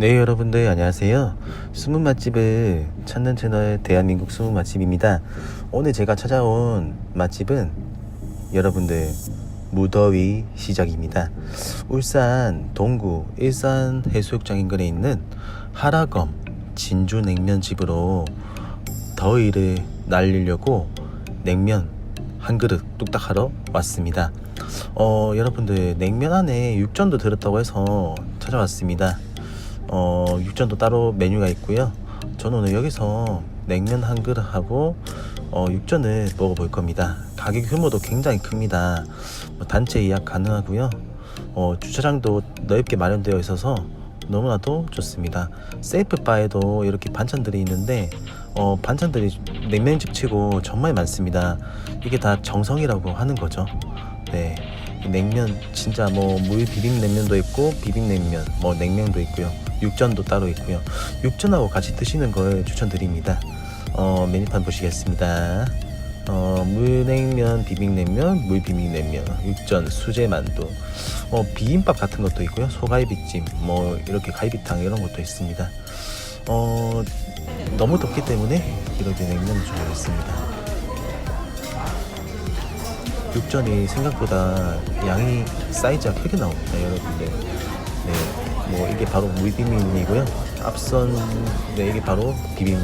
네 여러분들 안녕하세요. 숨은 맛집을 찾는 채널 대한민국 숨은 맛집입니다. 오늘 제가 찾아온 맛집은 여러분들 무더위 시작입니다. 울산 동구 일산 해수욕장 인근에 있는 하라검 진주 냉면집으로 더위를 날리려고 냉면 한 그릇 뚝딱 하러 왔습니다. 어 여러분들 냉면 안에 육전도 들었다고 해서 찾아왔습니다 어, 육전도 따로 메뉴가 있고요. 저는 오늘 여기서 냉면 한 그릇하고 어, 육전을 먹어볼 겁니다. 가격 규모도 굉장히 큽니다. 뭐 단체 예약 가능하고요. 어, 주차장도 넓게 마련되어 있어서 너무나도 좋습니다. 셀프 바에도 이렇게 반찬들이 있는데 어, 반찬들이 냉면집 치고 정말 많습니다. 이게 다 정성이라고 하는 거죠. 네. 이 냉면 진짜 뭐 물 비빔 냉면도 있고 비빔 냉면 뭐 냉면도 있고요 육전도 따로 있고요. 육전하고 같이 드시는 걸 추천드립니다. 어 메뉴판 보시겠습니다. 어 물냉면 비빔냉면 물 비빔냉면 육전 수제 만두 어 비빔밥 같은 것도 있고요. 소갈비찜 뭐 이렇게 갈비탕 이런 것도 있습니다. 어 너무 덥기 때문에 이렇게 냉면을 준비했습니다. 육전이 생각보다 양이 사이즈가 크게 나옵니다, 여러분들. 네, 뭐 이게 바로 물비빔이고요. 앞선 네 이게 바로 비빔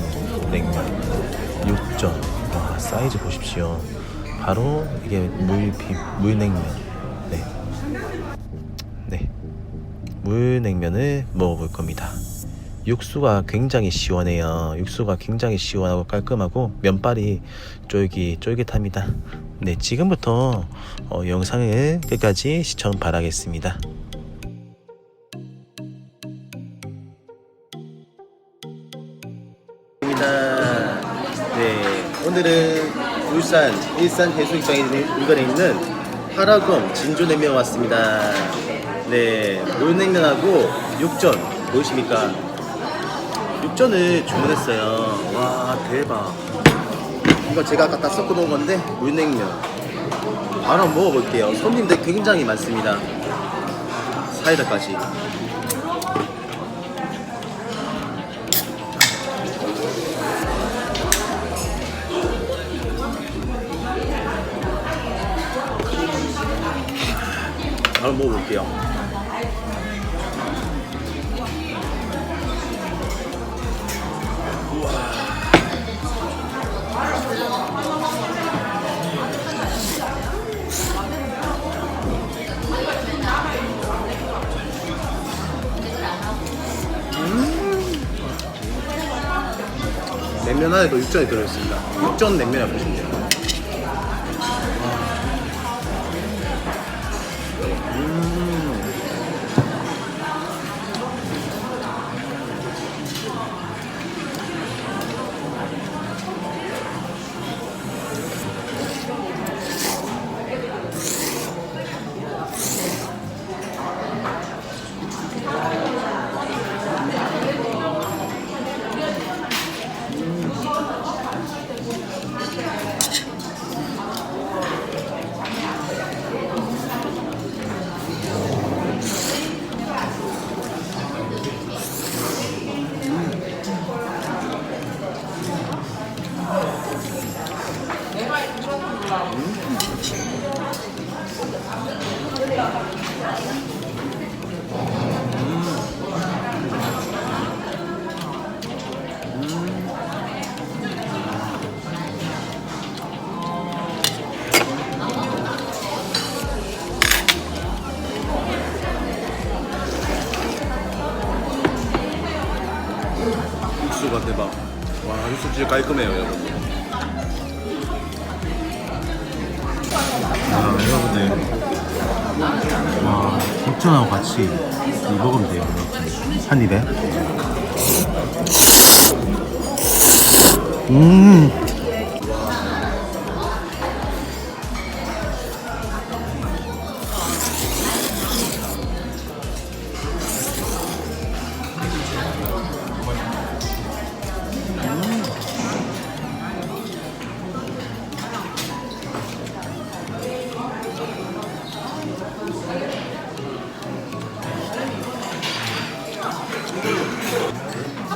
냉면 육전. 와 사이즈 보십시오. 바로 이게 물비 물냉면. 네, 네 물냉면을 먹어볼 겁니다. 육수가 굉장히 시원해요. 육수가 굉장히 시원하고 깔끔하고 면발이 쫄깃 쫄깃합니다. 네, 지금부터 어, 영상을 끝까지 시청 바라겠습니다. 오늘은 울산 일산 해수욕장에 인근에 있는 하라검 진주냉면 왔습니다. 네, 물냉면하고 육전 보이십니까? 육전을 주문했어요. 와 대박. 이거 제가 아까 다 섞어 놓은 건데 물냉면. 바로 먹어볼게요. 손님들 굉장히 많습니다. 사이다까지. 바로 먹어볼게요. 냉면 안에도 육전이 들어있습니다. 육전 냉면이라고 보시면 돼요. Mm. 육수가 대박. 와, 육수 진짜 깔끔해요, 여러분. 여러분들. 와, 육전하고 같이 이 먹으면 돼요. 한 입에. 음.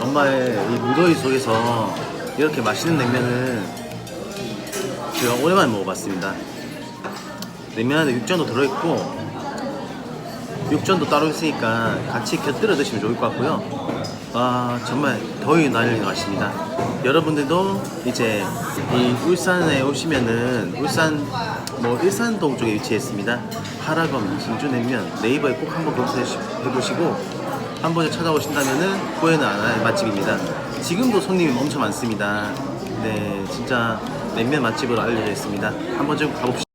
정말 이 무더위 속에서 이렇게 맛있는 냉면을 제가 오랜만에 먹어봤습니다. 냉면 안에 육전도 들어있고 육전도 따로 있으니까 같이 곁들여 드시면 좋을 것 같고요. 아 정말 더위 날리는 맛입니다. 여러분들도 이제 이 울산에 오시면은 울산 뭐 일산동 쪽에 위치해 있습니다. 하라검 진주냉면 네이버에 꼭 한번 검색해 보시고 한 번에 찾아오신다면은 후회는 안 할 맛집입니다. 지금도 손님이 엄청 많습니다. 네, 진짜 냉면 맛집으로 알려져 있습니다. 한번 좀 가봅시다.